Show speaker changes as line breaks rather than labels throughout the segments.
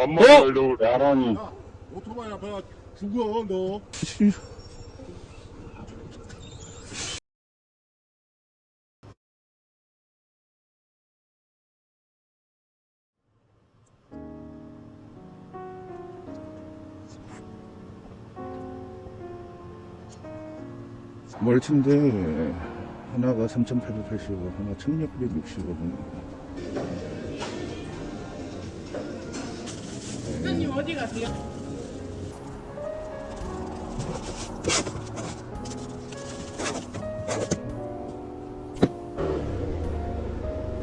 밥만
어?
하려고 야란히
야, 오토바이 앞에 죽어 너.
씨. 멀티인데 하나가 3,880원, 하나 1,660원.
대표님 어디 가세요?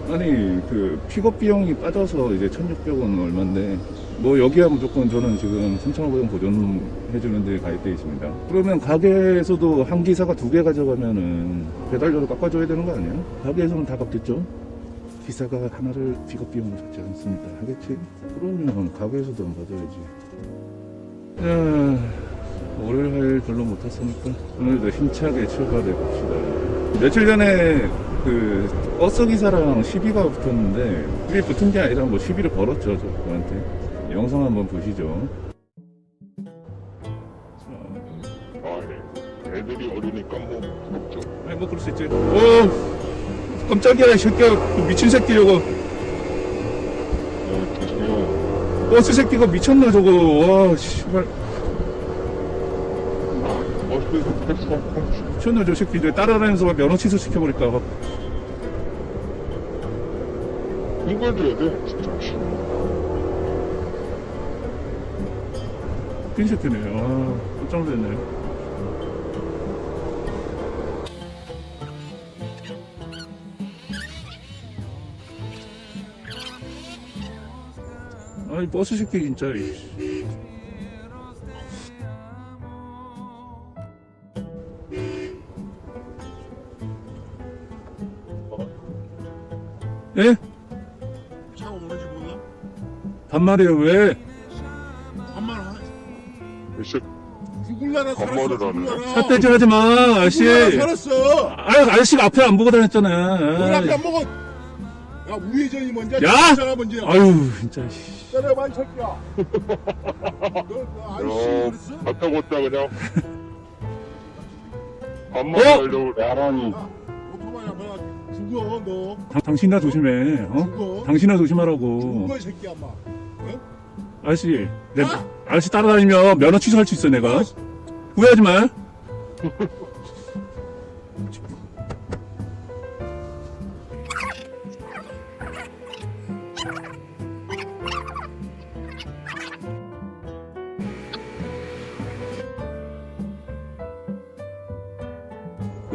아니 그 픽업 비용이 빠져서 이제 1,600원 얼마인데 뭐 여기야 무조건 저는 지금 3,500원 보존해 주는 데 가입돼 있습니다. 그러면 가게에서도 한 기사가 두 개 가져가면은 배달료를 깎아줘야 되는 거 아니에요? 가게에서는 다 받겠죠? 기사가 하나를 픽업 비용을 받지 않습니다. 하겠지? 그러면 가게에서도 안 받아야지. 자, 월요일 화요일 별로 못 탔으니까 오늘도 힘차게 출발해 봅시다. 며칠 전에 그 버스 기사랑 시비가 붙었는데 시비 붙은 게 아니라 뭐 시비를 걸었죠 저한테 영상 한번 보시죠. 자,
아, 예. 애들이 어리니까 뭐 부럽죠
아니 뭐 그럴 수 있지. 오 깜짝이야 이 새끼야. 그 미친 새끼 저거. 버스 새끼가 미쳤나 저거. 와 씨발. 미쳤나 저 새끼. 이제 따라다니면서 막 면허 취소 시켜버릴까. 봐.
흥걸줘야 돼 진짜
핀 새끼네. 아 깜짝 놀랐네. 아이 버스 새끼 진짜. 예?
차 오는지 몰라?
반말이에요 왜?
반말 하.
씨
죽을라나
반말을
살았어.
하네.
삿대질 하지 마 아저씨
죽을라나 살았어.
아 아저씨가 앞에 안 보고 다녔잖아
뭘 앞에 안 먹어. 야 우회전이 먼저.
야!
먼저.
아유 진짜 씨.
때려봐 이 새끼야. 너 아이씨
야,
그랬어?
갔다 왔다 그냥 밥만
어?
하려고 야란히
야, 오토바이 앞에 죽어 너.
당, 당신이나 조심해 어?
죽어.
당신이나 조심하라고
죽어 이 새끼야 마.
아저씨 내
아!
아저씨 따라다니면 면허 취소할 수 있어 내가 후회하지 마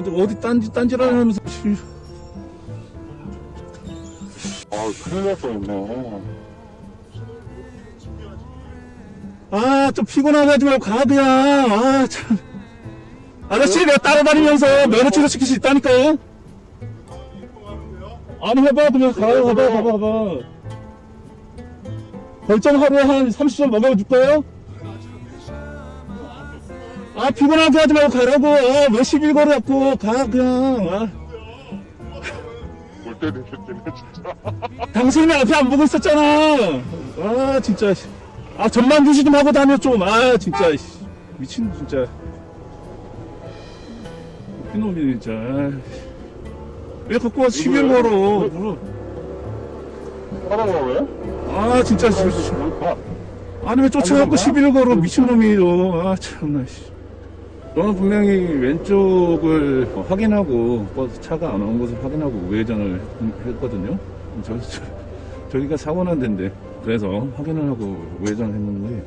근데 어디 딴지 딴지라 하면서 씨.
아 큰일 날 뻔했네
아, 좀 피곤하게 하지 말고 가, 그냥. 아, 참. 아저씨, 내가 따라다니면서 면허 취소 시킬 수 있다니까. 안 해봐, 그냥 가, 가봐, 가봐, 가봐. 벌점 하루에 한 30점 먹여줄까요? 아, 피곤하게 하지 말고 가라고. 아, 왜 11거리 갖고 가, 그냥. 아,
볼때 되셨네 진짜
당신이 앞에 안 보고 있었잖아. 아, 진짜. 씨. 아, 전만 주시 좀 하고 다녀, 좀. 아, 진짜. 씨. 미친, 진짜. 웃긴 놈이, 진짜. 아이씨. 왜 갖고 와서 11 걸어.
따라와 왜?
아, 진짜. 씨. 아니, 왜 쫓아갖고 11 걸어. 미친놈이요. 아, 참나, 씨. 저는 분명히 왼쪽을 확인하고, 버스 차가 안 온 것을 확인하고 우회전을 했- 했거든요. 저, 저, 저기가 사고 난 데인데. 그래서 확인을 하고 우회전을 했는데,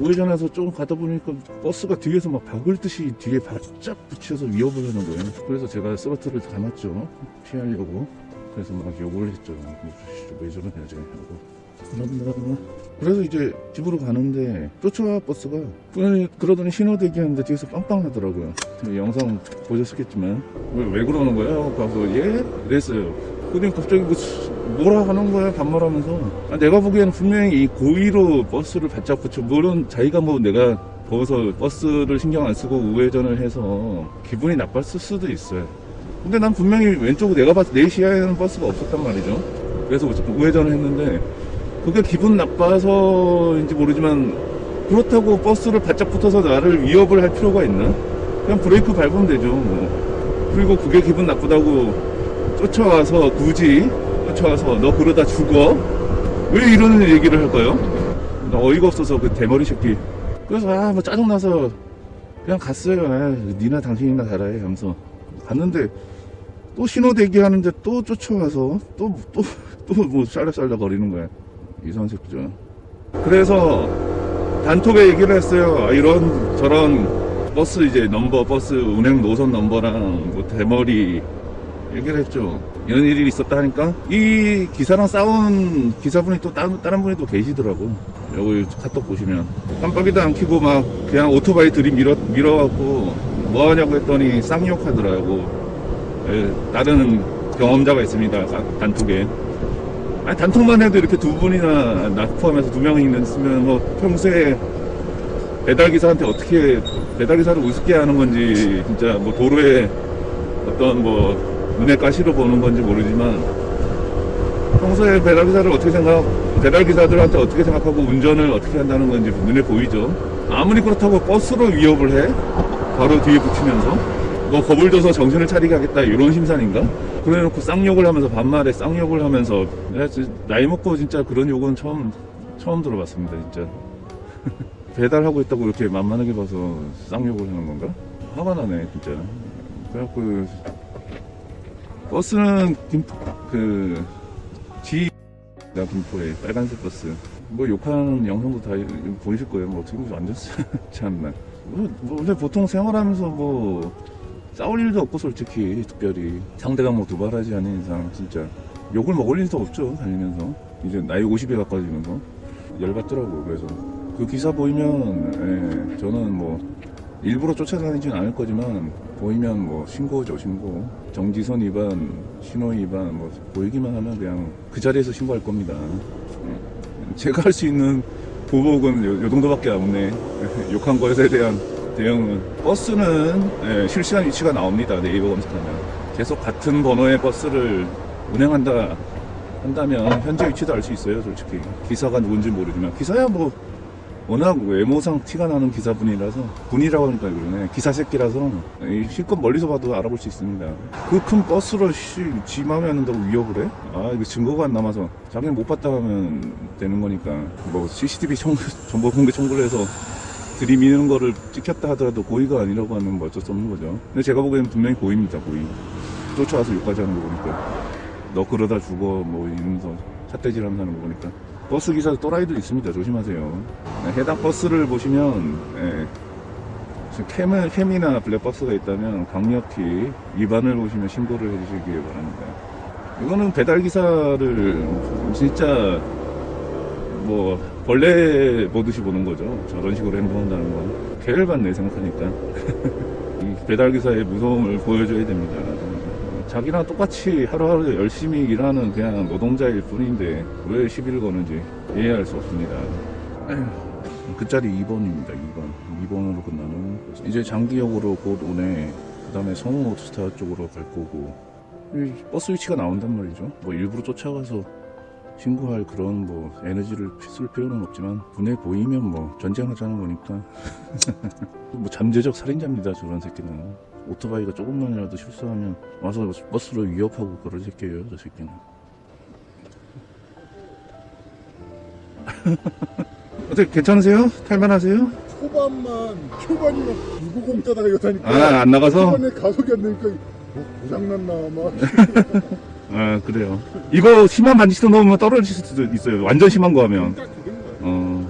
우회전해서 좀 가다 보니까 버스가 뒤에서 막 박을 듯이 뒤에 바짝 붙여서 위협을 하는 거예요. 그래서 제가 스로틀을 감았죠. 피하려고. 그래서 막 욕을 했죠. 왜 저러냐, 쟤. 하고. 그러더니 그래서 이제 집으로 가는데 쫓아와 버스가 그러더니, 그러더니 신호 대기 하는데 뒤에서 빵빵 하더라고요. 영상 보셨겠지만. 왜, 왜 그러는 거야? 가서 예? 이랬어요. 그러더니 갑자기 뭐, 수- 뭐라 하는 거야 반말하면서. 아, 내가 보기에는 분명히 이 고의로 버스를 바짝 붙여 물론 자기가 뭐 내가 거기서 버스를 신경 안 쓰고 우회전을 해서 기분이 나빴을 수도 있어요. 근데 난 분명히 왼쪽 내가 봤을 때내 시야에는 버스가 없었단 말이죠. 그래서 우회전을 했는데 그게 기분 나빠서인지 모르지만 그렇다고 버스를 바짝 붙어서 나를 위협을 할 필요가 있나? 그냥 브레이크 밟으면 되죠. 뭐. 그리고 그게 기분 나쁘다고 쫓아와서 굳이 쫓아와서 너 그러다 죽어? 왜 이런 얘기를 할까요? 나 어이가 없어서 그 대머리 새끼. 그래서 아 뭐 짜증나서 그냥 갔어요. 아, 니나 당신이나 잘해 하면서 갔는데 또 신호 대기하는데 또 쫓아와서 또 또 또 뭐 쌀락쌀락 거리는 거야. 이상한 새끼죠. 그래서 단톡에 얘기를 했어요. 아, 이런 저런 버스 이제 넘버 버스 운행 노선 넘버랑 뭐 대머리 얘기를 했죠. 이런 일이 있었다 하니까 이 기사랑 싸운 기사분이 또 다른, 다른 분이 또 계시더라고. 여기 카톡 보시면 깜빡이도 안 켜고 막 그냥 오토바이 들이 밀어 밀어갖고 뭐 하냐고 했더니 쌍욕 하더라고. 예, 다른 경험자가 있습니다. 가- 단톡에. 아니, 단톡만 해도 이렇게 두 분이나 나 포함해서 두 명이 있으면 뭐 평소에 배달 기사한테 어떻게 배달 기사를 우습게 하는 건지 진짜 뭐 도로에 어떤 뭐 눈에 가시로 보는 건지 모르지만 평소에 배달 기사를 어떻게 생각 배달 기사들한테 어떻게 생각하고 운전을 어떻게 한다는 건지 눈에 보이죠. 아무리 그렇다고 버스로 위협을 해 바로 뒤에 붙이면서 너 겁을 줘서 정신을 차리게 하겠다 이런 심산인가? 그래놓고 쌍욕을 하면서 반말에 쌍욕을 하면서 나이 먹고 진짜 그런 욕은 처음 처음 들어봤습니다 진짜. 배달하고 있다고 이렇게 만만하게 봐서 쌍욕을 하는 건가? 화가 나네 진짜. 그래갖고 버스는 김그 G 나 김포에 빨간색 버스. 뭐 욕하는 영상도 다 보이실 거예요. 뭐 어떻게 앉았어요. 참나. 뭐, 뭐 원래 보통 생활하면서 뭐 싸울 일도 없고 솔직히 특별히. 상대가 뭐 두발하지 않은 이상 진짜 욕을 먹을 일도 없죠 다니면서. 이제 나이 50에 가까워지면서. 열받더라고요 그래서. 그 기사 보이면 예, 저는 뭐 일부러 쫓아다니진 않을 거지만 보이면 뭐 신고죠 신고. 정지선 위반 신호 위반 뭐 보이기만 하면 그냥 그 자리에서 신고할 겁니다. 예. 제가 할 수 있는 보복은 요, 요 정도밖에 없네. 욕한 것에 대한 대응은 버스는 예, 실시간 위치가 나옵니다. 네이버 검색하면. 계속 같은 번호의 버스를 운행한다 한다면 현재 위치도 알 수 있어요 솔직히. 기사가 누군지 모르지만. 기사야 뭐 워낙 외모상 티가 나는 기사분이라서 분이라고 하니까 그러네. 기사 새끼라서. 이 실컷 멀리서 봐도 알아볼 수 있습니다. 그 큰 버스를 씨, 지 마음에 안 든다고 위협을 해? 아 이거 증거가 안 남아서. 자기는 못 봤다 하면 되는 거니까. 뭐 CCTV 청, 정보 공개 청구를 해서 들이미는 거를 찍혔다 하더라도 고의가 아니라고 하면 뭐 어쩔 수 없는 거죠. 근데 제가 보기에는 분명히 고의입니다 고의. 쫓아와서 욕까지 하는 거 보니까. 너 그러다 죽어 뭐 이러면서 삿대질 하면서 하는 거 보니까. 버스 기사 또라이도 있습니다. 조심하세요. 네, 해당 버스를 보시면 예, 캠을, 캠이나 블랙박스가 있다면 강력히 위반을 보시면 신고를 해주시기 바랍니다. 이거는 배달 기사를 진짜 뭐 벌레 보듯이 보는 거죠 저런 식으로 행동한다는 건 개를 받네 생각하니까 이 배달 기사의 무서움을 보여줘야 됩니다 자기랑 똑같이 하루하루 열심히 일하는 그냥 노동자일 뿐인데 왜 시비를 거는지 이해할 수 없습니다. 그 자리 2번입니다. 2번. 2번으로 끝나는 이제 장기역으로 곧 오네. 그 다음에 성우 스타 쪽으로 갈 거고 이 버스 위치가 나온단 말이죠. 뭐 일부러 쫓아가서 신고할 그런 뭐 에너지를 쓸 필요는 없지만 눈에 보이면 뭐 전쟁하자는 거니까 뭐 잠재적 살인자입니다. 저런 새끼는. 오토바이가 조금만이라도 실수하면 와서 버스로 위협하고 그럴 새끼예요, 저 새끼는. 어떻게 괜찮으세요? 탈만하세요?
초반만 초반이면 650 따다가 이거 타니까
아, 안 나가서?
초반에 가속이 안 되니까 뭐 고장났나 막
아, 그래요. 이거 심한 반지도 넣으면 떨어질 수도 있어요. 완전 심한 거 하면. 어.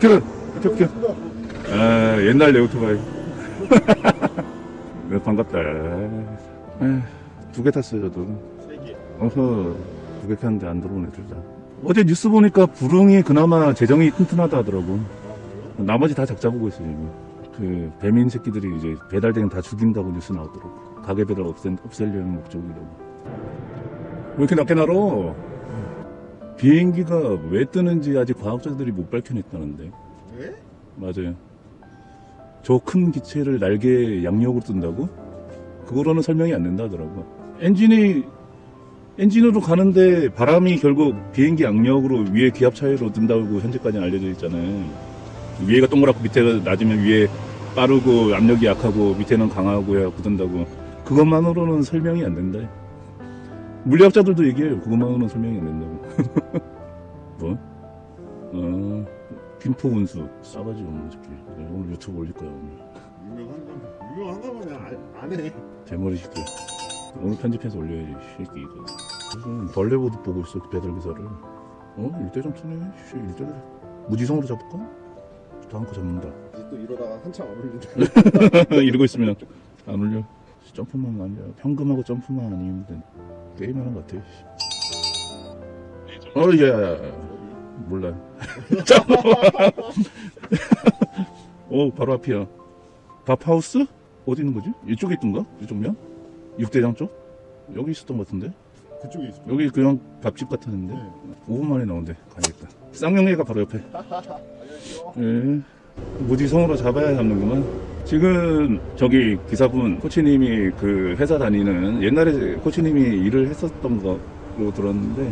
이렇게, 이렇게, 이렇게. 아, 옛날 내 오토바이. 네, 반갑다. 두 개 탔어요, 저도.
세 개
어허, 두 개 탔는데 안 들어오네, 둘 다. 어제 뉴스 보니까 부릉이 그나마 재정이 튼튼하다 하더라고. 나머지 다 작자 보고 있어요, 지금. 그, 배민 새끼들이 이제 배달대행 다 죽인다고 뉴스 나오더라고. 가게 배달 없애, 없애려는 목적이라고. 왜 이렇게 낮게 날어? 비행기가 왜 뜨는지 아직 과학자들이 못 밝혀냈다는데.
왜?
맞아요. 저 큰 기체를 날개 양력으로 뜬다고? 그거로는 설명이 안 된다 하더라고. 엔진이 엔진으로 가는데 바람이 결국 비행기 악력으로 위에 기압 차이로 든다고 현재까지 알려져 있잖아요. 위에가 동그랗고 밑에가 낮으면 위에 빠르고 압력이 약하고 밑에는 강하고 해갖고 든다고. 그것만으로는 설명이 안 된다. 물리학자들도 얘기해요. 그것만으로는 설명이 안 된다고. 뭐? 어, 김포 운수 싸가지 없는 새끼. 네, 오늘 유튜브 올릴 거야 오늘.
유명한 거 유명한 거면 그냥 안, 안 해.
대머리 새끼. 오늘 편집해서 올려야지 새끼 이거. 무슨 벌레보드 보고 있어 배달 기사를. 어 일대 좀 투네. 씨 일대 무지성으로 잡을까? 다음 거 잡는다.
이제 또 이러다가 한참 안 올린다.
이러고 있으면 안 올려. 점프만 아니야. 현금하고 점프만 아니면 돼. 게임하는 것 같아. 어, 예. 몰라. 오, 바로 앞이야. 밥하우스? 어디 있는 거지? 이쪽에 있던가? 이쪽 면? 육대장 쪽? 여기 있었던 것 같은데?
그쪽에 있어.
여기 그냥 밥집 같았는데?
네.
5분 만에 나온대. 가야겠다. 쌍용회가 바로 옆에. 예. 무지성으로 잡아야 잡는구만. 지금 저기 기사분 코치님이 그 회사 다니는 옛날에 코치님이 일을 했었던 거로 들었는데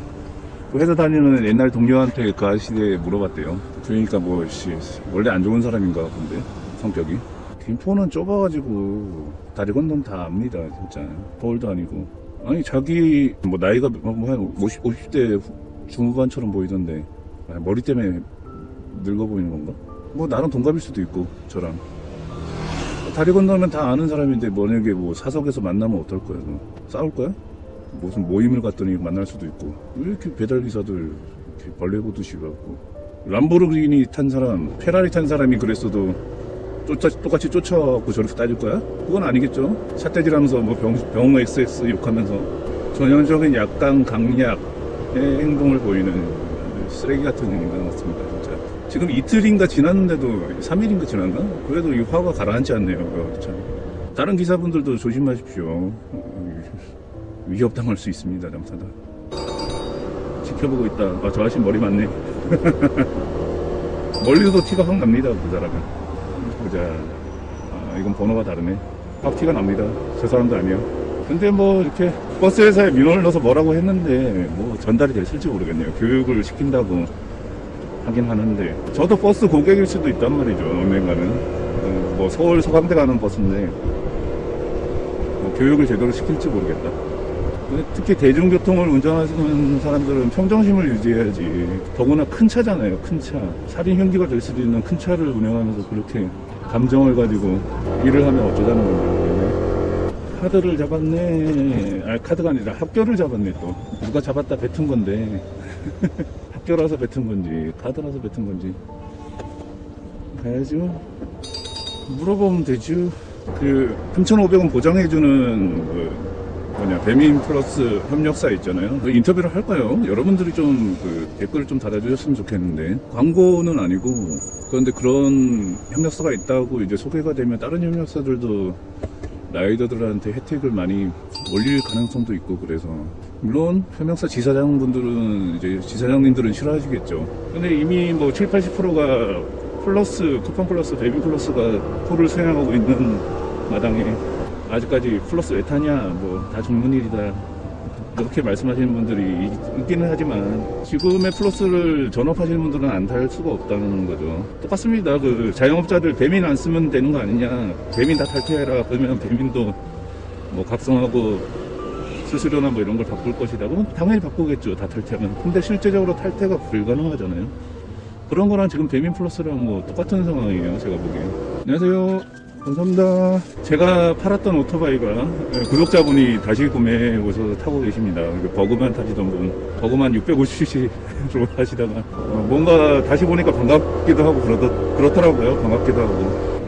그 회사 다니는 옛날 동료한테 그 아저씨에 물어봤대요. 그러니까 뭐 씨, 원래 안 좋은 사람인가 본데 성격이. 김포는 좁아가지고 다리 건너면 다 압니다 진짜. 서울도 아니고. 아니 자기 뭐 나이가 뭐한 50, 50대 중후반처럼 보이던데 아, 머리 때문에 늙어 보이는 건가? 뭐 나랑 동갑일 수도 있고 저랑 다리 건너면 다 아는 사람인데 만약에 뭐 사석에서 만나면 어떨 거야? 너? 싸울 거야? 무슨 모임을 갔더니 만날 수도 있고 왜 이렇게 배달 기사들 이렇게 벌레 보듯이 갖고 람보르기니 탄 사람, 페라리 탄 사람이 그랬어도 쫓아, 똑같이 쫓아갖고 저렇게 따질 거야? 그건 아니겠죠. 삿대질하면서 뭐 병, 병 XX 욕하면서 전형적인 약간 강약의 행동을 보이는 쓰레기 같은 인간 같습니다, 진짜. 지금 이틀인가 지났는데도 3일인가 지났나? 그래도 이 화가 가라앉지 않네요. 그거 참. 다른 기사분들도 조심하십시오. 위협당할 수 있습니다, 잘못하다. 지켜보고 있다. 아, 저 아저씨 머리 맞네. 멀리서도 티가 확 납니다, 그 사람은. 보자. 아, 이건 번호가 다르네. 확 티가 납니다. 저 사람도 아니야. 근데 뭐 이렇게 버스 회사에 민원을 넣어서 뭐라고 했는데 뭐 전달이 됐을지 모르겠네요. 교육을 시킨다고 하긴 하는데 저도 버스 고객일 수도 있단 말이죠. 언젠가는 어, 뭐 서울 서강대 가는 버스인데 뭐 교육을 제대로 시킬지 모르겠다. 특히 대중교통을 운전하시는 사람들은 평정심을 유지해야지. 더구나 큰 차잖아요, 큰 차. 살인 흉기가 될 수도 있는 큰 차를 운영하면서 그렇게 감정을 가지고 일을 하면 어쩌자는 건지. 카드를 잡았네. 아, 카드가 아니라 학교를 잡았네, 또. 누가 잡았다 뱉은 건데. 학교라서 뱉은 건지, 카드라서 뱉은 건지. 가야죠. 물어보면 되죠. 그, 3,500원 보장해주는, 그, 뭐냐 배민 플러스 협력사 있잖아요. 그 인터뷰를 할까요? 여러분들이 좀 그 댓글을 좀 달아주셨으면 좋겠는데 광고는 아니고 그런데 그런 협력사가 있다고 이제 소개가 되면 다른 협력사들도 라이더들한테 혜택을 많이 올릴 가능성도 있고 그래서 물론 협력사 지사장분들은 이제 지사장님들은 싫어하시겠죠. 근데 이미 뭐 7, 80%가 플러스 쿠팡 플러스 베비 플러스가 콜을 수행하고 있는 마당에 아직까지 플러스 왜 타냐 뭐다 죽는 일이다 그렇게 말씀하시는 분들이 있- 있기는 하지만 지금의 플러스를 전업하시는 분들은 안 탈 수가 없다는 거죠. 똑같습니다. 그 자영업자들 배민 안 쓰면 되는 거 아니냐. 배민 다 탈퇴해라. 그러면 배민도 뭐 각성하고 수수료나 뭐 이런 걸 바꿀 것이다. 그럼 당연히 바꾸겠죠. 다 탈퇴하면. 근데 실제적으로 탈퇴가 불가능하잖아요. 그런 거랑 지금 배민 플러스랑 뭐 똑같은 상황이에요 제가 보기엔. 안녕하세요 감사합니다. 제가 팔았던 오토바이가 예, 구독자분이 다시 구매해 오셔서 타고 계십니다. 그 버그만 타시던 분, 버그만 650cc로 하시다가 어, 뭔가 다시 보니까 반갑기도 하고 그러더, 그렇더라고요. 반갑기도 하고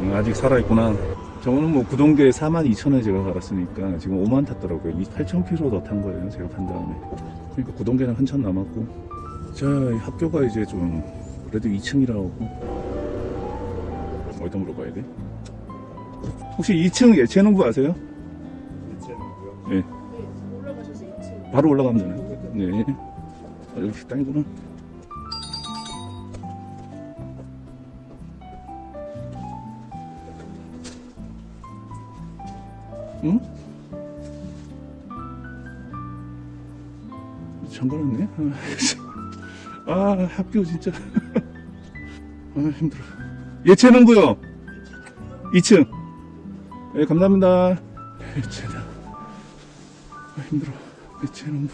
음, 아직 살아있구나. 저는 뭐 구동계 4만 2천에 제가 갈았으니까 지금 5만 탔더라고요. 8,000km 더탄 거예요. 제가 판 다음에. 그러니까 구동계는 한참 남았고. 자, 이 학교가 이제 좀 그래도 2층이라고. 어디다 물어봐야 돼? 혹시 2층 예체능부 아세요? 네.
네, 올라가셔서 2층.
바로 올라가면 되나요? 네. 아, 여기 식당이구나. 응? 잠가놨네. 아, 아, 학교 진짜. 아, 힘들어. 예체능고요. 2층. 네, 감사합니다. 예체능. 아, 힘들어. 예체능고.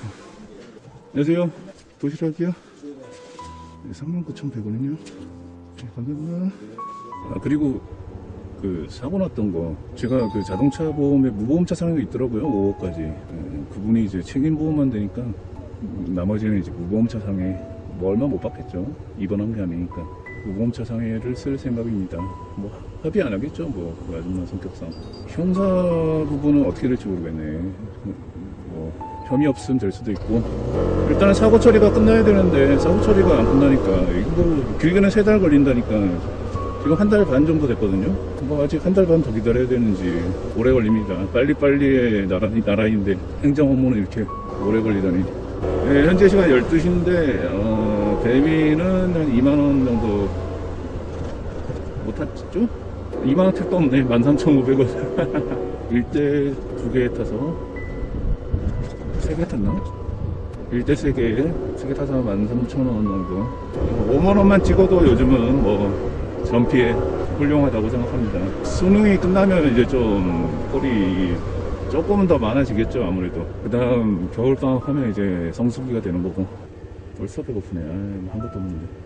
안녕하세요. 도시락이요. 네, 39,100원이요. 네, 감사합니다. 아, 그리고 그 사고 났던 거 제가 그 자동차 보험에 무보험차 상액이 있더라고요 5억까지 그분이 이제 책임 보험만 되니까 음, 나머지는 이제 무보험차 상해 뭐 얼마 못 받겠죠 입원한 게 아니니까 무보험차 상해를 쓸 생각입니다 뭐 합의 안 하겠죠 뭐 그 아줌마 성격상 형사 부분은 어떻게 될지 모르겠네 뭐 혐의 없음 될 수도 있고 일단은 사고 처리가 끝나야 되는데 사고 처리가 안 끝나니까 이거 뭐 길게는 세 달 걸린다니까 지금 한 달 반 정도 됐거든요. 뭐 아직 한 달 반 더 기다려야 되는지 오래 걸립니다. 빨리빨리의 나라, 나라인데 행정 업무는 이렇게 오래 걸리다니. 네, 현재 시간 12시인데 어, 대비는 한 2만 원 정도 못 탔죠? 2만 원 택도 없네. 13,500원. 일대 두 개 타서 세 개 탔나? 일대 세 개, 세 개 타서 13,000원 정도. 5만 원만 찍어도 요즘은 뭐 전피에 훌륭하다고 생각합니다. 수능이 끝나면 이제 좀 꼴이 조금은 더 많아지겠죠 아무래도. 그 다음 겨울방학 하면 이제 성수기가 되는 거고. 벌써 배고프네. 아, 한 것도 없는데.